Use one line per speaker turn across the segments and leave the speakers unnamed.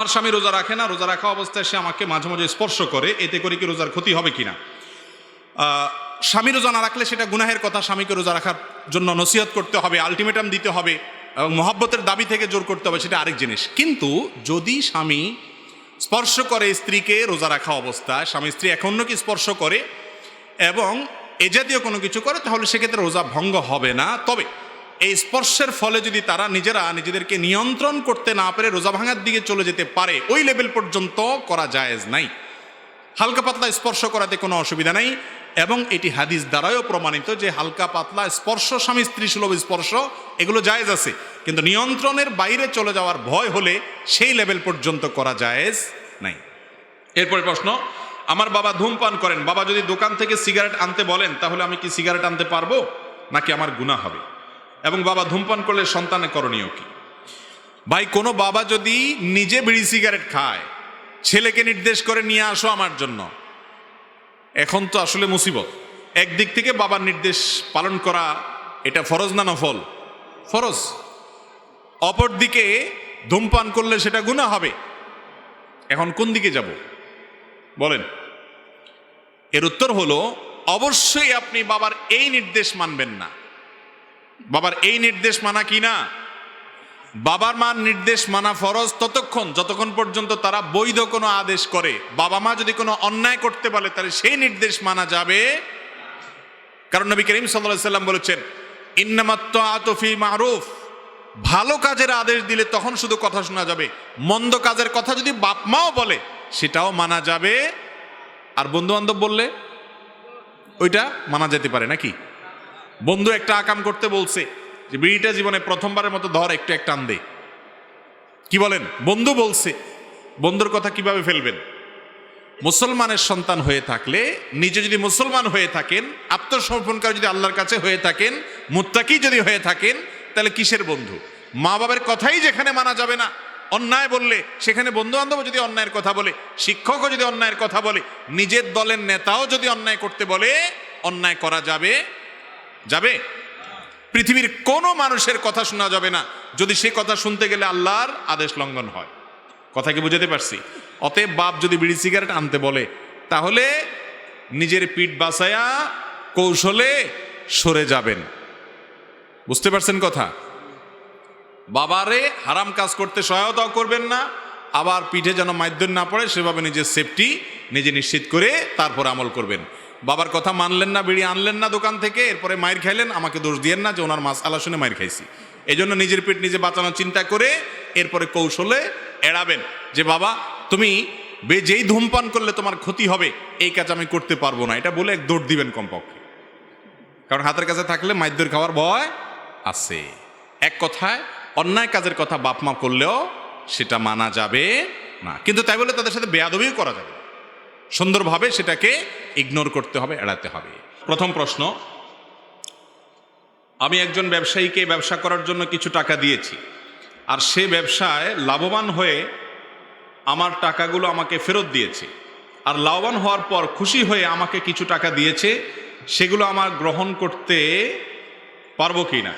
আমার স্বামী রোজা রাখে না, রোজা রাখা অবস্থায় সে আমাকে মাঝে মাঝে স্পর্শ করে, এতে করে কি রোজার ক্ষতি হবে কিনা? স্বামী রোজা না রাখলে সেটা গুনাহের কথা, স্বামীকে রোজা রাখার জন্য নসিহত করতে হবে, আলটিমেটাম দিতে হবে, এবং মহাব্বতের দাবি থেকে জোর করতে হবে, সেটা আরেক জিনিস। কিন্তু যদি স্বামী স্পর্শ করে স্ত্রীকে রোজা রাখা অবস্থায়, স্বামী স্ত্রী এখন কি স্পর্শ করে, এবং এ জাতীয় কোনো কিছু করে, তাহলে সেক্ষেত্রে রোজা ভঙ্গ হবে না। তবে এই স্পর্শের ফলে যদি তারা নিজেরা নিজেদেরকে নিয়ন্ত্রণ করতে না পেরে রোজা ভাঙার দিকে চলে যেতে পারে, ওই লেভেল পর্যন্ত করা জায়েজ নাই। হালকা পাতলা স্পর্শ করাতে কোনো অসুবিধা নাই এবং এটি হাদিস দ্বারাও প্রমাণিত যে হালকা পাতলা স্পর্শ, স্বামী স্ত্রী সুলভ স্পর্শ, এগুলো জায়েজ আছে। কিন্তু নিয়ন্ত্রণের বাইরে চলে যাওয়ার ভয় হলে সেই লেভেল পর্যন্ত করা জায়েজ নাই। এরপরে প্রশ্ন, আমার বাবা ধূমপান করেন, বাবা যদি দোকান থেকে সিগারেট আনতে বলেন, তাহলে আমি কি সিগারেট আনতে পারব? নাকি আমার গুণা হবে? এবং বাবা ধূমপান করলে সন্তানের করণীয় কি? ভাই, কোনো বাবা যদি নিজে বিড়ি সিগারেট খায়, ছেলেকে নির্দেশ করে নিয়ে আসো আমার জন্য। এখন তো আসলে মুসিবত। একদিক থেকে বাবার নির্দেশ পালন করা, এটা ফরজ না নফল? ফরজ। অপর দিকে ধূমপান করলে সেটা গুণা হবে। এখন কোন দিকে যাব? বলেন। এর উত্তর হলো, অবশ্যই আপনি বাবার এই নির্দেশ মানবেন না। বাবার এই নির্দেশ মানা কি না? বাবার মার নির্দেশ মানা ফরজ ততক্ষণ, যতক্ষণ পর্যন্ত তারা বৈধ কোনো আদেশ করে। বাবা মা যদি কোনো অন্যায় করতে বলে, তাহলে সেই নির্দেশ মানা যাবে। কারণ নবী করিম সাল্লাম বলেছেন ইন্নামাত্ত আতফি মারুফ। ভালো কাজের আদেশ দিলে তখন শুধু কথা শোনা যাবে। মন্দ কাজের কথা যদি বাপ মাও বলে, সেটাও মানা যাবে। আর বন্ধু বান্ধব বললে, ওইটা মানা যেতে পারে নাকি? বন্ধু একটা আকাম করতে বলছে যে, বিড়িটা জীবনে প্রথমবারের মতো ধর, একটু একটা আন দে। কি বলেন? বন্ধু বলছে, বন্ধুর কথা কীভাবে ফেলবেন? মুসলমানের সন্তান হয়ে থাকলে, নিজে যদি মুসলমান হয়ে থাকেন, আত্মসমর্পণকারী যদি আল্লাহর কাছে হয়ে থাকেন, মুত্তাকি যদি হয়ে থাকেন, তাহলে কিসের বন্ধু? মা বাবার কথাই যেখানে মানা যাবে না। অন্যায় বললে, সেখানে বন্ধু বান্ধব যদি অন্যায়ের কথা বলে, শিক্ষকও যদি অন্যায়ের কথা বলে, নিজের দলের নেতাও যদি অন্যায় করতে বলে, অন্যায় করা যাবে যাবে? পৃথিবীর কোনো মানুষের কথা শোনা যাবে না। যদি সে কথা শুনতে গেলে আল্লাহর আদেশ লঙ্ঘন হয়। কথা কি বুঝাতে পারছি? অতএব বাপ যদি বিড়ি সিগারেট আনতে বলে, তাহলে নিজের পিঠ বাঁচায়া কৌশলে সরে যাবেন। বুঝতে পারছেন কথা? বাবারে হারাম কাজ করতে সহায়তাও করবেন না, আবার পিঠে যেন মাধ্যম না পড়ে, সেভাবে নিজের সেফটি নিজে নিশ্চিত করে তারপর আমল করবেন। বাবার কথা মানলেন না, বিড়ি আনলেন না দোকান থেকে, এরপরে মায়ের খাইলেন, আমাকে দোষ দিয়েন না যে ওনার মাছ আলা শুনে মায়ের খাইছি। এই জন্য নিজের পেট নিজে বাঁচানোর চিন্তা করে এরপরে কৌশলে এড়াবেন যে, বাবা, তুমি যেই ধূমপান করলে তোমার ক্ষতি হবে, এই কাজ আমি করতে পারব না। এটা বলে এক দৌড় দিবেন কমপক্ষে। কারণ হাতের কাছে থাকলে মাইদ্যর খাওয়ার ভয় আছে। এক কথায়, অন্যায় কাজের কথা বাপ মা করলেও সেটা মানা যাবে না। কিন্তু তাই বলে তাদের সাথে বেয়াদবিও করা যাবে। সুন্দরভাবে সেটাকে ইগনোর করতে হবে, এড়াতে হবে। প্রথম প্রশ্ন, আমি একজন ব্যবসায়ীকে ব্যবসা করার জন্য কিছু টাকা দিয়েছি, আর সে ব্যবসায় লাভবান হয়ে আমার টাকাগুলো আমাকে ফেরত দিয়েছে, আর লাভবান হওয়ার পর খুশি হয়ে আমাকে কিছু টাকা দিয়েছে, সেগুলো আমার গ্রহণ করতে পারব কি না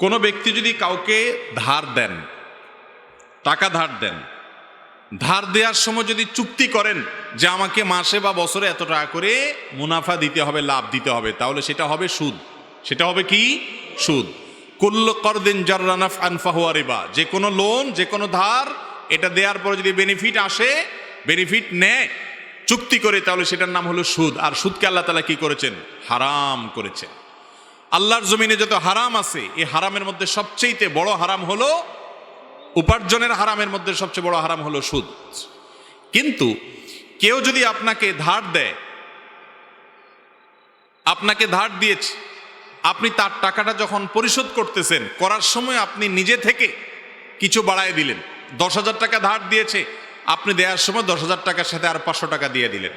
কোনো ব্যক্তি যদি কাউকে ধার দেন, টাকা ধার দেন ধার দেওয়ার সময় যদি চুক্তি করেন যে আমাকে মাসে বা বছরে এত টাকা করে মুনাফা দিতে হবে, লাভ দিতে হবে, তাহলে সেটা হবে সুদ। সেটা হবে কি? সুদ। কুল্ল করদিন জার্রানাফ আনফাহুয়া রিবা। যে কোনো লোন, যে কোনো ধার, এটা দেওয়ার পরে যদি বেনিফিট আসে বেনিফিট নেয়, চুক্তি করে, তাহলে সেটার নাম হলো সুদ। আর সুদকে আল্লাহ তালা কি করেছেন? হারাম করেছেন। আল্লাহর জমিনে যত হারাম আছে, এই হারামের মধ্যে সবচেয়ে বড় হারাম হলো উপার্জনের হারামের মধ্যে সবচেয়ে বড় হারাম হলো সুদ। কিন্তু কেউ যদি আপনাকে ধার দেয়, আপনাকে ধার দিয়েছে, আপনি তার টাকাটা যখন পরিশোধ করতেছেন, করার সময় আপনি নিজে থেকে কিছু বাড়ায় দিলেন। দশ হাজার টাকা ধার দিয়েছে, আপনি দেওয়ার সময় দশ হাজার টাকার সাথে আর পাঁচশো টাকা দিয়ে দিলেন।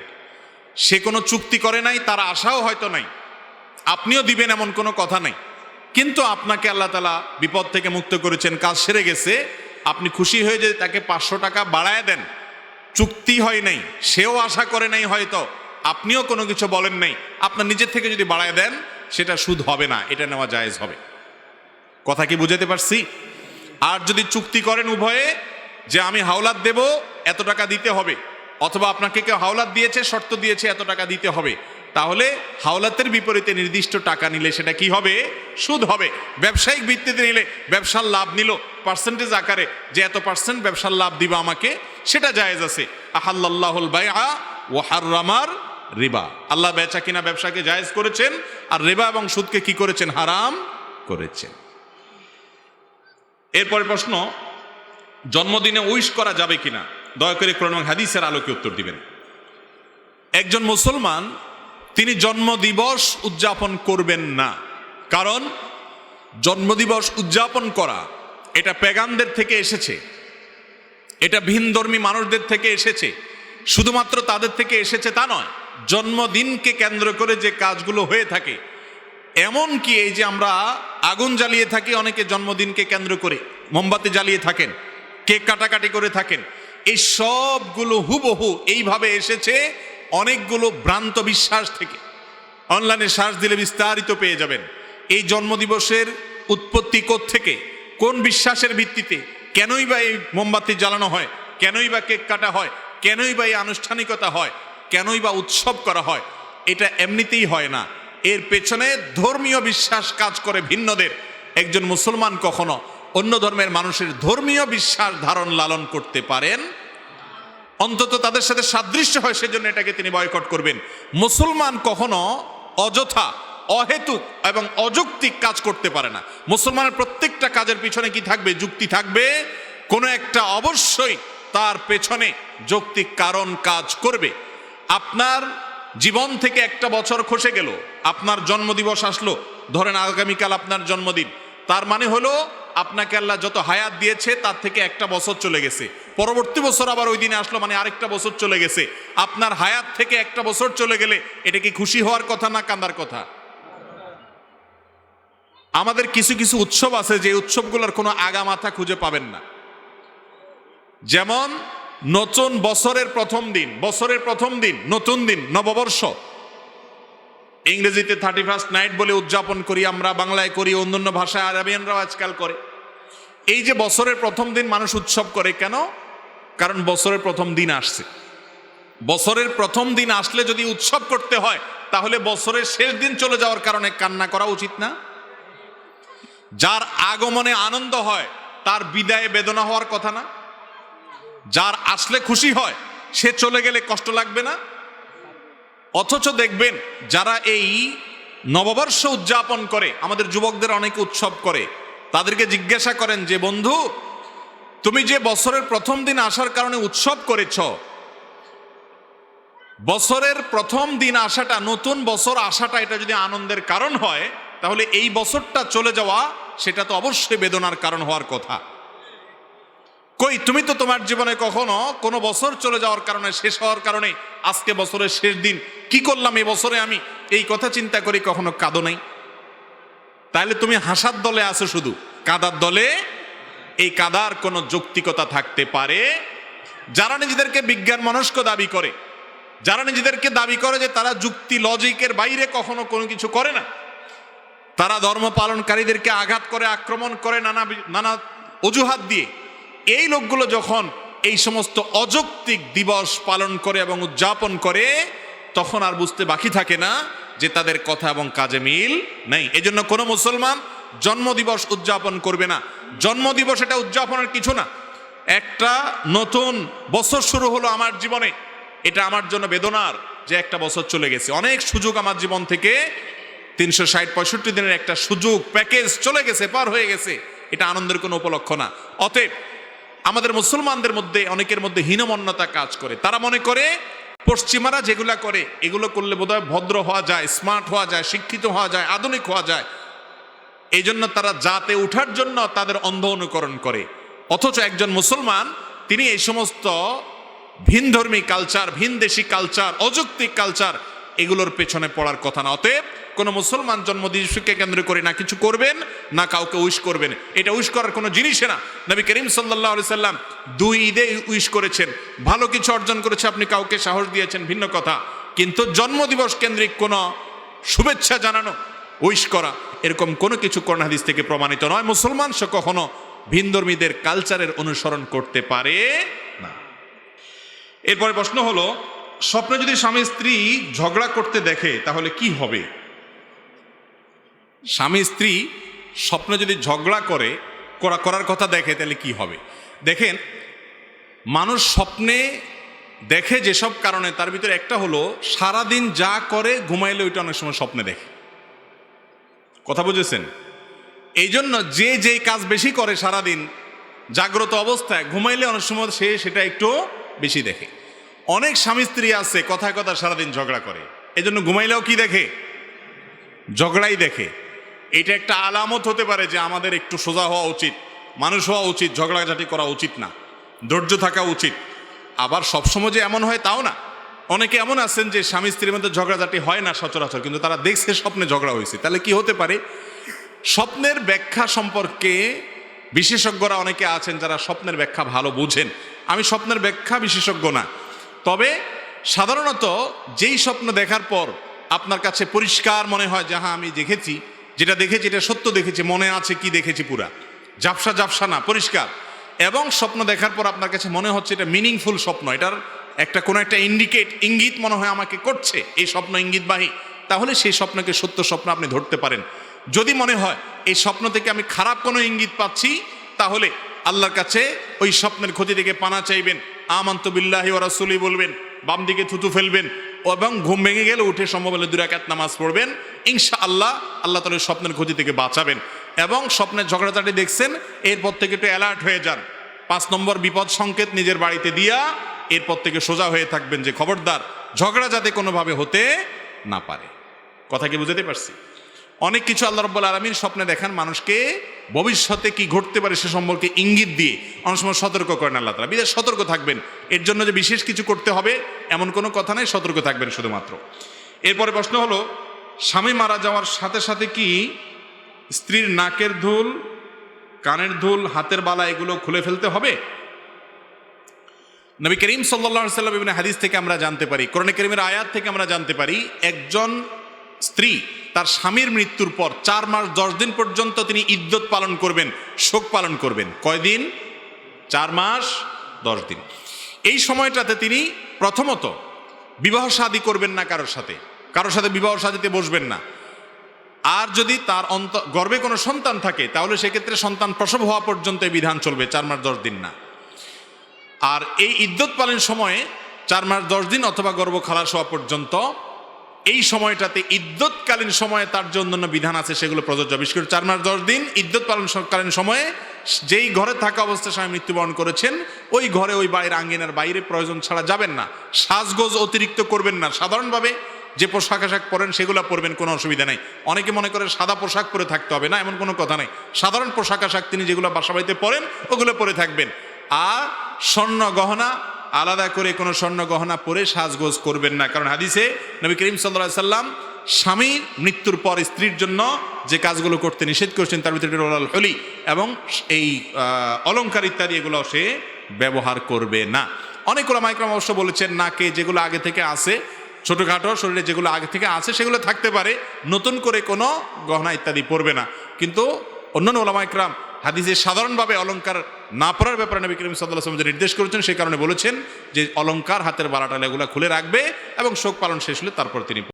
সে কোনো চুক্তি করে নাই, তার আশাও হয়তো নাই। আপনিও দিবেন এমন কোনো কথা নাই। কিন্তু আপনাকে আল্লাহ তালা বিপদ থেকে মুক্ত করেছেন, কাজ সেরে গেছে। আপনি খুশি হয়ে যে তাকে পাঁচশো টাকা বাড়ায় দেন, চুক্তি হয় নাই, সেও আশা করে নাই হয়তো, আপনিও কোনো কিছু বলেন নাই, আপনার নিজের থেকে যদি বাড়ায় দেন, সেটা সুদ হবে না, এটা নেওয়া জায়েজ হবে। কথা কি বুঝাতে পারছি? আর যদি চুক্তি করেন উভয়ে, যে আমি হাওলাত দেব, এত টাকা দিতে হবে, অথবা আপনাকে কেউ হাওলাত দিয়েছে, শর্ত দিয়েছে, এত টাকা দিতে হবে তাহলে হাওলাতের বিপরীতে নির্দিষ্ট টাকা নিলে সেটা কি হবে? সুদ হবে। ব্যবসায়িক ভিত্তিতে নিলে ব্যবসার লাভ নিল। পার্সেন্টেজ আকারে যে এত পার্সেন্ট ব্যবসার লাভ দিবা আমাকে, সেটা জায়েজ আছে। আহাল্লাহুল বাইআ ও হাররামার রিবা। আল্লাহ বেচা কিনা ব্যবসাকে জায়েজ করেছেন আর রিবা এবং সুদকে কি করেছেন? হারাম করেছেন। এরপরে প্রশ্ন, জন্মদিনে উইশ করা যাবে কিনা? দয়া করে কোরআন হাদিসের আলোকে উত্তর দিবেন। একজন মুসলমান তিনি জন্মদিবস উদযাপন করবেন না। কারণ জন্মদিবস উদযাপন করা এটা পেগানদের থেকে এসেছে। এটা ভিনধর্মী মানুষদের থেকে এসেছে। শুধুমাত্র তাদের থেকে এসেছে তা নয়, জন্মদিনকে কেন্দ্র করে যে কাজগুলো হয়ে থাকে এমন কি এই যে আমরা আগুন জ্বালিয়ে থাকি, অনেকে জন্মদিনকে কেন্দ্র করে মোমবাতি জ্বালিয়ে থাকেন, কেক কাটাকাটি করে থাকেন, এই সবগুলো হুবহু এইভাবে এসেছে অনেকগুলো ভ্রান্ত বিশ্বাস থেকে অনলাইনে শ্বাস দিলে বিস্তারিত পেয়ে যাবেন। এই জন্মদিবসের উৎপত্তি থেকে কোন বিশ্বাসের ভিত্তিতে? কেনই বা এই মোমবাতি জ্বালানো হয়? কেনই বা কেক কাটা হয়? কেনই বা এই আনুষ্ঠানিকতা হয়? কেনই বা উৎসব করা হয়? এটা এমনিতেই হয় না। এর পেছনে ধর্মীয় বিশ্বাস কাজ করে ভিন্নদের। একজন মুসলমান কখনো অন্য ধর্মের মানুষের ধর্মীয় বিশ্বাস ধারণ লালন করতে পারেন অন্তত তাদের সাথে সাদৃশ্য হয়, সেজন্য এটাকে তিনি বয়কট করবেন। মুসলমান কখনো অযথা, অহেতুক এবং অযৌক্তিক কাজ করতে পারে না। মুসলমানের প্রত্যেকটা কাজের পিছনে কি থাকবে? যুক্তি থাকবে। কোনো একটা অবশ্যই তার পেছনে যৌক্তিক কারণ কাজ করবে। আপনার জীবন থেকে একটা বছর খসে গেল, আপনার জন্মদিবস আসলো, ধরেন আগামীকাল আপনার জন্মদিন। তার মানে হলো, আপনাকে আল্লাহ যত হায়াত দিয়েছে, তার থেকে একটা বছর চলে গেছে। পরবর্তী বছর আবার ওই দিনে আসলো মানে আরেকটা বছর চলে গেছে। আপনার হায়াত থেকে একটা বছর চলে গেলে এটা কি খুশি হওয়ার কথা না কান্দার কথা? আমাদের কিছু কিছু উৎসব আছে যে উৎসবগুলোর কোনো আগা মাথা খুঁজে পাবেন না। যেমন নতুন বছরের প্রথম দিন, বছরের প্রথম দিন, নতুন দিন, নববর্ষ। ইংরেজিতে থার্টি ফার্স্ট নাইট বলে উদযাপন করি আমরা, বাংলায় করি, অন্যান্য ভাষায় আরবিয়ানরাও আজকাল করে। এই যে বছরের প্রথম দিন মানুষ উৎসব করে, কেন? কারণ বছরের প্রথম দিন আসছে। বছরের প্রথম দিন আসলে যদি উৎসব করতে হয়, তাহলে বছরের শেষ দিন চলে যাওয়ার কারণে কান্না করা উচিত না? যার আগমনে আনন্দ হয়, তার বিদায়ে বেদনা হওয়ার কথা না? যার আসলে খুশি হয়, সে চলে গেলে কষ্ট লাগবে না? অথচ দেখবেন, যারা এই নববর্ষ উদযাপন করে, আমাদের যুবকদের অনেকে উৎসব করে, তাদেরকে জিজ্ঞাসা করেন যে, বন্ধু তুমি যে বছরের প্রথম দিন আসার কারণে উৎসব করেছ, বছরের প্রথম দিন আসাটা, নতুন বছর আসাটা, এটা যদি আনন্দের কারণ হয়, তাহলে এই বছরটা চলে যাওয়া, সেটা তো অবশ্যই বেদনার কারণ হওয়ার কথা। কই, তুমি তো তোমার জীবনে কখনো কোনো বছর চলে যাওয়ার কারণে, শেষ হওয়ার কারণে, আজকে বছরের শেষ দিন, কি করলাম এই বছরে আমি? এই কথা চিন্তা করি কখনো কাঁদো নাই? তাহলে তুমি হাসার দলে আছো শুধু, কাদার দলে এই কাদার কোনো যৌক্তিকতা থাকতে পারে যারা নিজেদেরকে বিজ্ঞান মনস্ক দাবি করে, যারা নিজেদেরকে দাবি করে যে তারা যুক্তি লজিকের বাইরে কখনো কোনো কিছু করে না, তারা ধর্ম পালনকারীদেরকে আঘাত করে, আক্রমণ করে নানা নানা অজুহাত দিয়ে, এই লোকগুলো যখন এই সমস্ত অযৌক্তিক দিবস পালন করে এবং উদযাপন করে, তখন আর বুঝতে বাকি থাকে না যে তাদের কথা এবং কাজে মিল নেই। এজন্য কোনো মুসলমান জন্মদিবস উদযাপন করবে না। জন্মদিবস এটা উদযাপনের কিছু না। একটা নতুন বছর শুরু হলো আমার জীবনে। এটা আমার জন্য বেদনার যে একটা বছর চলে গেছে। অনেক সুযোগ আমার জীবন থেকে তিনশো ষাট পঁয়ষট্টি দিনের একটা সুযোগ, প্যাকেজ চলে গেছে, পার হয়ে গেছে। এটা আনন্দের কোনো উপলক্ষ না। অতএব আমাদের মুসলমানদের মধ্যে, অনেকের মধ্যে হীনমন্যতা কাজ করে। তারা মনে করে, পশ্চিমারা যেগুলা করে, এগুলো করলে বোধহয় ভদ্র হওয়া যায়, স্মার্ট হওয়া যায়, শিক্ষিত হওয়া যায়, আধুনিক হওয়া যায়। এই জন্য তারা জাতে উঠার জন্য তাদের অন্ধ অনুকরণ করে। অথচ একজন মুসলমান, তিনি এই সমস্ত ভিনধর্মী কালচার ভিনদেশি কালচার অযৌক্তিক কালচার এগুলোর পেছনে পড়ার কথা না। অতএব কোনো মুসলমান জন্মদিবসকে কেন্দ্র করে না কিছু করবেন, না কাউকে উইশ করবেন। এটা উইশ করার কোনো জিনিসই না। নবী করিম সাল্লাহ সাল্লাম দুই ঈদে উইশ করেছেন। ভালো কিছু অর্জন করেছে, আপনি কাউকে সাহস দিয়েছেন, ভিন্ন কথা। কিন্তু জন্মদিবস কেন্দ্রিক কোনো শুভেচ্ছা জানানো, উইশ করা এরকম কোনো কিছু হাদিস থেকে প্রমাণিত নয়। মুসলমান সে কখনো ভিনধর্মীদের কালচারের অনুসরণ করতে পারে না। এরপরে প্রশ্ন হলো, স্বপ্নে যদি স্বামী স্ত্রী ঝগড়া করতে দেখে, তাহলে কি হবে? স্বামী স্ত্রী স্বপ্নে যদি ঝগড়া করে, করা, করার কথা দেখে, তাহলে কি হবে? দেখেন, মানুষ স্বপ্নে দেখে যেসব কারণে, তার ভিতরে একটা হলো, সারাদিন যা করে, ঘুমাইলে ওইটা অনেক সময় স্বপ্নে দেখে। কথা বুঝেছেন? এই জন্য যে যে কাজ বেশি করে সারাদিন, জাগ্রত অবস্থায় ঘুমাইলে অনেক সময় সে সেটা একটু বেশি দেখে। অনেক স্বামী স্ত্রী আছে, কথায় কথা সারাদিন ঝগড়া করে। এই জন্য ঘুমাইলেও কি দেখে? ঝগড়াই দেখে। এটা একটা আলামত হতে পারে যে আমাদের একটু সোজা হওয়া উচিত, মানুষ হওয়া উচিত, ঝগড়াঝাটি করা উচিত না, ধৈর্য থাকা উচিত। আবার সবসময় যে এমন হয় তাও না। অনেকে এমন আছেন যে স্বামী স্ত্রীর মধ্যে ঝগড়াঝাটি হয় না সচরাচর, কিন্তু তারা দেখছে স্বপ্নে ঝগড়া হয়েছে। তাহলে কি হতে পারে? স্বপ্নের ব্যাখ্যা সম্পর্কে বিশেষজ্ঞরা অনেকে আছেন যারা স্বপ্নের ব্যাখ্যা ভালো বুঝেন। আমি স্বপ্নের ব্যাখ্যা বিশেষজ্ঞ না। তবে সাধারণত যেই স্বপ্ন দেখার পর আপনার কাছে পরিষ্কার মনে হয় যে হ্যাঁ আমি দেখেছি। যেটা দেখেছি, এটা সত্য দেখেছি, মনে আছে কি দেখেছি পুরা। জাপসা জাপসা না, পরিষ্কার। এবং স্বপ্ন দেখার পর আপনার কাছে মনে হচ্ছে এটা মিনিংফুল স্বপ্ন, এটার একটা কোনো একটা ইন্ডিকেট ইঙ্গিত মনে হয় আমাকে করছে, এই স্বপ্ন ইঙ্গিতবাহী, তাহলে সেই স্বপ্নকে সত্য স্বপ্ন আপনি ধরতে পারেন। যদি মনে হয় এই স্বপ্ন থেকে আমি খারাপ কোনো ইঙ্গিত পাচ্ছি, তাহলে আল্লাহর কাছে ওই স্বপ্নের ক্ষতি থেকে পানা চাইবেন। আমন্ত বিল্লাহি ও রাসুলি বলবেন, বাম দিকে থুতু ফেলবেন এবং ঘুম ভেঙে গেলে উঠে সম্ভব হলে দুরাকাত নামাজ পড়বেন। ইনশা আল্লাহ আল্লাহ তাহলে স্বপ্নের ক্ষতি থেকে বাঁচাবেন। এবং স্বপ্নের ঝগড়াঝাটি দেখছেন, এরপর থেকে একটু অ্যালার্ট হয়ে যান। পাঁচ নম্বর বিপদ সংকেত নিজের বাড়িতে দিয়া এরপর থেকে সোজা হয়ে থাকবেন যে খবরদার, ঝগড়া যাতে কোনোভাবে হতে না পারে। কথা কি বুঝতে পারছি? অনেক কিছু আল্লাহ রব্বুল আলমীর স্বপ্নে দেখান মানুষকে ভবিষ্যতে কি ঘটতে পারে সে সম্পর্কে ইঙ্গিত দিয়ে। অনেক সময় সতর্ক করেন আল্লাহ তালা বিদেশ সতর্ক থাকবেন। এর জন্য যে বিশেষ কিছু করতে হবে এমন কোনো কথা নেই, সতর্ক থাকবেন শুধুমাত্র। এরপরে প্রশ্ন হলো, স্বামী মারা যাওয়ার সাথে সাথে কি স্ত্রীর নাকের ধুল, কানের ধুল, হাতের বালা এগুলো খুলে ফেলতে হবে? নবী করিম সাল্লা সাল্লাম বিভিন্ন হাদিস থেকে আমরা জানতে পারি, কোরআন করিমের আয়াত থেকে আমরা জানতে পারি, একজন স্ত্রী তার স্বামীর মৃত্যুর পর চার মাস দশ দিন পর্যন্ত তিনি ইদ্যত পালন করবেন, শোক পালন করবেন। কয়দিন চার মাস দশ দিন। এই সময়টাতে তিনি প্রথমত বিবাহ শাদী করবেন না কারোর সাথে। কারোর সাথে বিবাহ শাদীতে বসবেন না। আর যদি তার অন্ত, গর্ভে কোনো সন্তান থাকে, তাহলে সেক্ষেত্রে সন্তান প্রসব হওয়া পর্যন্ত এই বিধান চলবে, চার মাস দশ দিন না। আর এই ইদ্যত পালন সময়ে চার মাস, দশ দিন অথবা গর্ভ খালাস হওয়া পর্যন্ত এই সময়টাতে ইদ্যৎকালীন সময়ে তার যে অন্যান্য বিধান আছে সেগুলো প্রযোজ্য। বিশেষ করে চার মাস, দশ দিন ইদ্যত পালনকালীন সময়ে যেই ঘরে থাকা অবস্থায় স্বামী মৃত্যুবরণ করেছেন, ওই ঘরে ওই বাড়ির আঙ্গিনার বাইরে প্রয়োজন ছাড়া যাবেন না। সাজগোজ অতিরিক্ত করবেন না। সাধারণভাবে যে পোশাক আশাক পরেন সেগুলো পরবেন, কোনো অসুবিধা নেই। অনেকে মনে করে সাদা পোশাক পরে থাকতে হবে না, এমন কোনো কথা নেই। সাধারণ পোশাক আশাক তিনি যেগুলো বাসাবাড়িতে পরেন, ওগুলো পরে থাকবেন। আর স্বর্ণ গহনা আলাদা করে কোনো স্বর্ণ গহনা পরে সাজগোজ করবেন না। কারণ হাদিসে নবী করিম সাল্লাহ সাল্লাম স্বামীর মৃত্যুর পর স্ত্রীর জন্য যে কাজগুলো করতে নিষেধ করছেন তার ভিতরে রোলাল হলি এবং এই আহ, অলংকার ইত্যাদি এগুলো সে ব্যবহার করবে না। অনেক মাইক্রাম অবশ্য বলেছেন নাকে যেগুলো আগে থেকে আছে ছোটোখাটো শরীরে যেগুলো আগে থেকে আছে সেগুলো থাকতে পারে নতুন করে কোনো গহনা ইত্যাদি পরবে না। কিন্তু অন্যান্য ওলামাইকরাম হাদিসে সাধারণভাবে অলংকার না পড়ার ব্যাপারে নবী করিম সাল্লাহ আসলাম যে নির্দেশ করেছেন, সেই কারণে বলেছেন যে অলঙ্কার হাতের বালাটাল এগুলো খুলে রাখবে এবং শোক পালন শেষ হলে তারপর তিনি